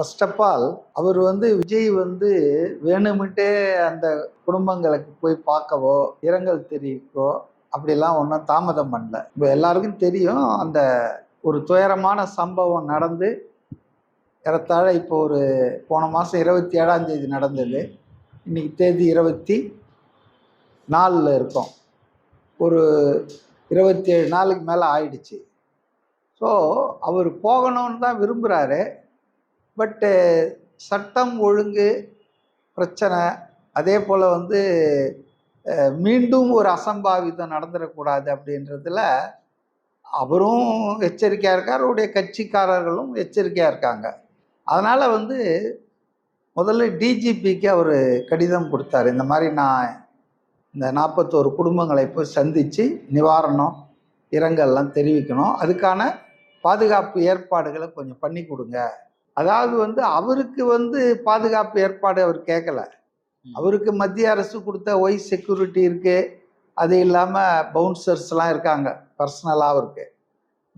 First of all our வந்து விஜய் வந்து வேணுமிட்டே அந்த குடும்பங்களுக்கு போய் பார்க்கவோ இரங்கல் தெரிவிக்கோ அப்படிலாம் ஒன்றும் தாமதம் பண்ணல. இப்போ எல்லாருக்கும் தெரியும் அந்த ஒரு துயரமான சம்பவம் நடந்து ஏறத்தாழ இப்போ ஒரு போன மாதம் இருபத்தி ஏழாம் தேதி நடந்தது. இன்னைக்கு தேதி இருபத்தி நாலில் இருக்கோம். ஒரு இருபத்தி ஏழு நாளுக்கு மேலே ஆயிடுச்சு. ஸோ அவர் போகணும்னு தான் விரும்புகிறாரு பட்டு சட்டம் ஒழுங்கு பிரச்சனை அதே போல் வந்து மீண்டும் ஒரு அசம்பாவிதம் நடந்துடக்கூடாது அப்படின்றதுல அவரும் எச்சரிக்கையாக இருக்கார் அவருடைய கட்சிக்காரர்களும் எச்சரிக்கையாக இருக்காங்க. அதனால் வந்து முதல்ல டிஜிபிக்கு அவர் கடிதம் கொடுத்தாரு. இந்த மாதிரி நான் இந்த நாற்பத்தோரு குடும்பங்களை போய் சந்தித்து நிவாரணம் இரங்கல்லாம் தெரிவிக்கணும். அதுக்கான பாதுகாப்பு ஏற்பாடுகளை கொஞ்சம் பண்ணி கொடுங்க. அதாவது வந்து அவருக்கு வந்து பாதுகாப்பு ஏற்பாடு அவர் கேட்கல அவருக்கு மத்திய அரசு கொடுத்த ஒய் செக்யூரிட்டி இருக்கு. அது இல்லாமல் பவுன்சர்ஸ்லாம் இருக்காங்க. பர்சனலாக இருக்கு